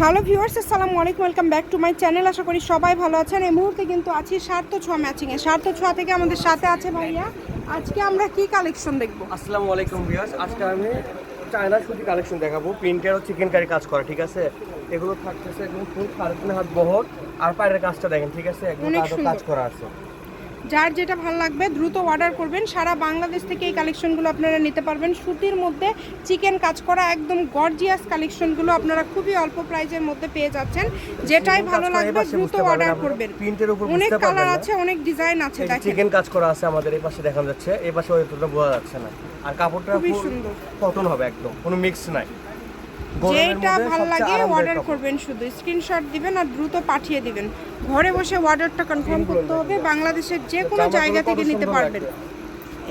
Hello viewers আসসালামু আলাইকুম welcome back to my channel. আশা করি সবাই ভালো আছেন। এই মুহূর্তে কিন্তু আছি সার্থ ছোঁয়া ম্যাচিংয়ে। সার্থ ছোঁয়া থেকে আমাদের সাথে আছে ভাইয়া। আজকে আমরা কি কালেকশন দেখব? আসসালামু আলাইকুম ভিউয়ার্স। আজকে আমি চায়না সুতি কালেকশন দেখাবো। প্রিন্টের ও চিকেন কারি কাজ করা ঠিক আছে? এগুলো থাকতেছে একদম ফুল সাড়ে তিন হাত বহর। আর পায়ের কাজটা দেখেন ঠিক আছে? একদম কাজ করা আছে। যার যেটা ভালো লাগবে দ্রুত অর্ডার করবেন। সারা বাংলাদেশ থেকে এই কালেকশনগুলো আপনারা নিতে পারবেন। সুতির মধ্যে চিকেন কাজ করা একদম গর্জিয়াস কালেকশনগুলো আপনারা খুবই অল্প প্রাইজের মধ্যে পেয়ে যাচ্ছেন। যেটাই ভালো লাগবে দ্রুত অর্ডার করবেন। প্রিন্টের উপর অনেক কালার আছে অনেক ডিজাইন আছে চিকেন কাজ করা আছে আমাদের এই পাশে দেখানো যাচ্ছে। এই পাশে ওইটা বোঝা যাচ্ছে না। আর কাপড়টা খুবই সুন্দর। কটন হবে একদম। কোনো মিক্স নাই। যেটা ভালো লাগে অর্ডার করবেন শুধু। স্ক্রিনশট দিবেন আর দ্রুত পাঠিয়ে দিবেন। ঘরে বসে অর্ডারটা কনফার্ম করতে হবে। বাংলাদেশের যে কোনো জায়গা থেকে নিতে পারবেন।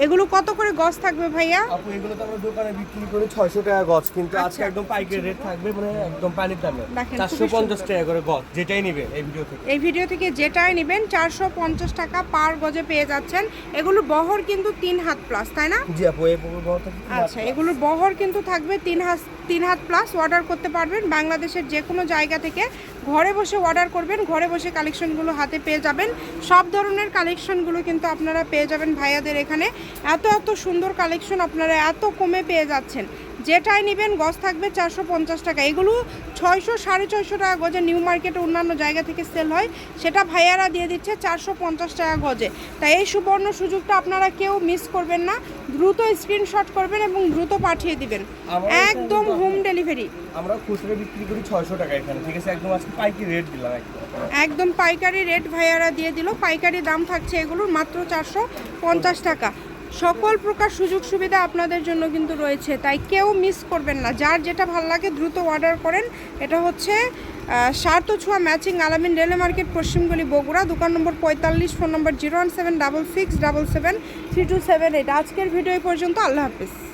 এগুলো কত করে গজ থাকবে ভাইয়া? আপু এগুলো তো আমরা দোকানে বিক্রি করি ছয়শো টাকা গজ কিন্তু আজকে একদম পাইকারি রেট থাকবে মানে একদম পানির দামে। আচ্ছা। দেখেন, চারশো খুবই পঞ্চাশ টাকা করে গজ যেটাই নিবে এই ভিডিও থেকে। এই ভিডিও থেকে যেটাই নেবেন চারশো পঞ্চাশ টাকা পার গজে পেয়ে যাচ্ছেন। এগুলো বহর কিন্তু তিন হাত প্লাস তাই না? জি আপু এই পুরো গজ থেকে আচ্ছা এগুলোর বহর কিন্তু থাকবে তিন হাত তিন হাত প্লাস অর্ডার করতে পারবেন। বাংলাদেশের যে কোনো জায়গা থেকে ঘরে বসে অর্ডার করবেন ঘরে বসে কালেকশনগুলো হাতে পেয়ে যাবেন। সব ধরনের কালেকশনগুলো কিন্তু আপনারা পেয়ে যাবেন ভাইয়াদের এখানে। এত এত সুন্দর কালেকশন আপনারা এত কমে পেয়ে যাচ্ছেন। যেটাই নেবেন গজ থাকবে চারশো পঞ্চাশ টাকা। এগুলো ছয়শো সাড়ে ছয়শো টাকা গজে নিউ মার্কেটে অন্যান্য জায়গা থেকে সেল হয়। সেটা ভাইয়ারা দিয়ে দিচ্ছে চারশো পঞ্চাশ টাকা গজে। তাই এই সুবর্ণ সুযোগটা আপনারা কেউ মিস করবেন না। দ্রুত স্ক্রিনশট করবেন এবং দ্রুত পাঠিয়ে দিবেন। একদম হোম ডেলিভারি আমরা খুচরো বিক্রি করি ছয়শো টাকা এখানে। ঠিক আছে একদম আজকে পাইকারি রেট দিলাম একদম। একদম পাইকারি রেট ভাইয়ারা দিয়ে দিল। পাইকারি দাম থাকছে এগুলোর মাত্র চারশো পঞ্চাশ টাকা। সকল প্রকার সুযোগ সুবিধা আপনাদের জন্য কিন্তু রয়েছে, তাই কেউ মিস করবেন না। যার যেটা ভালো লাগে দ্রুত অর্ডার করেন। এটা হচ্ছে সার্থ ছোঁয়া ম্যাচিং আলামিন রেলে মার্কেট পশ্চিমগুলি বগুড়া, দোকান নম্বর পঁয়তাল্লিশ, phone number zero one seven double six double seven three two seven eight. আজকের ভিডিও পর্যন্ত, আল্লাহ হাফিজ।